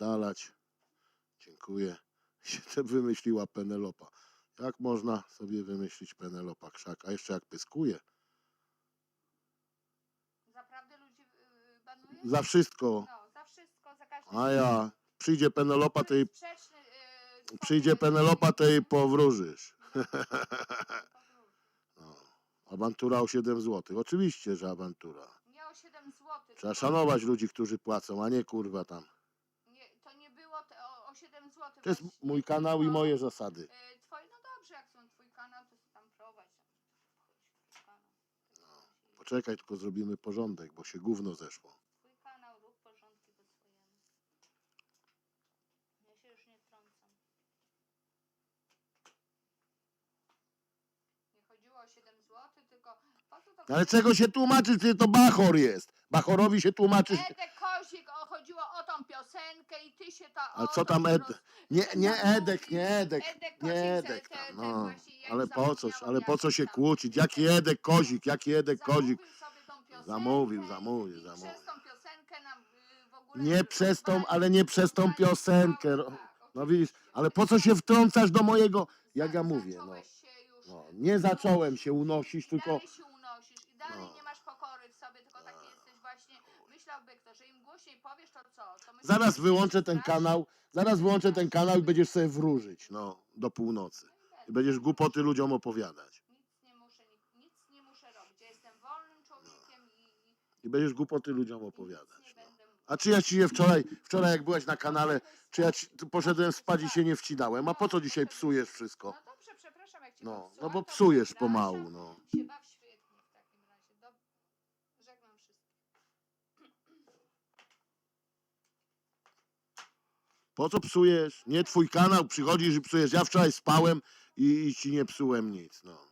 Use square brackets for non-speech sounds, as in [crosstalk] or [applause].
spierdalać. Dziękuję. [laughs] Się to wymyśliła Penelopa. Jak można sobie wymyślić Penelopa krzak? A jeszcze jak pyskuje. Zaprawdę ludzi yy, banuje? Za wszystko. No, za wszystko, za A ja. Przyjdzie Penelopa, to jej, Sprzeczny, yy, przyjdzie Penelopa, to jej powróżysz. [laughs] powrót. No. Awantura o 7 zł. Oczywiście, że awantura. Nie o 7 zł. Trzeba szanować ludzi, którzy płacą, a nie kurwa tam. Nie, to nie było te, o, o 7 zł. To jest mój kanał i moje zasady. Yy, twoje, no dobrze, jak są twój kanał, to sobie tam prowadź. Tam, twój kanał. Poczekaj, tylko zrobimy porządek, bo się gówno zeszło. Twój kanał, rób porządki po swojemu. Ja się już nie wtrącam. Nie chodziło o 7 zł, tylko po co to... Ale czego się tłumaczysz? Ty to Bachor jest. Bachorowi się tłumaczysz. Edek Kozik, o, chodziło o tą piosenkę i ty się ta... A co to tam się Ed... Nie, nie tam Edek, nie Edek. Nie Edek tam, no. Ale po coś, zapomniałam, ale po co się kłócić? Jaki Edek Kozik, jaki Edek Kozik? Zamówił Zamówił, zamówił. Przez tą piosenkę nam y, w ogóle... Nie przez tą, ale nie przez tą piosenkę. No, tak, no widzisz, ale po co się wtrącasz do mojego... Jak ja mówię, no. no nie zacząłem się unosić, tylko... dalej się unosisz i dalej No. nie masz pokory w sobie, tylko taki jesteś właśnie, myślałby kto, że im głośniej powiesz to co? To myślisz, Zaraz że wyłączę ten kanał, zaraz wyłączę ten kanał i będziesz sobie wróżyć, no, do północy. I będziesz głupoty ludziom opowiadać. Nic nie muszę, nic, nic nie muszę robić. Ja jestem wolnym człowiekiem i, i I będziesz głupoty ludziom nic opowiadać. nie No. będę. A czy ja ci się wczoraj, wczoraj jak byłaś na kanale, czy ja ci, tu poszedłem spać i się nie wcinałem? A po co dzisiaj psujesz wszystko? No dobrze, przepraszam, jak cię No, popsułam, no bo to psujesz przepraszam. pomału, no. Się Po co psujesz? Nie twój kanał, przychodzisz i psujesz. Ja wczoraj spałem i, i ci nie psułem nic, no.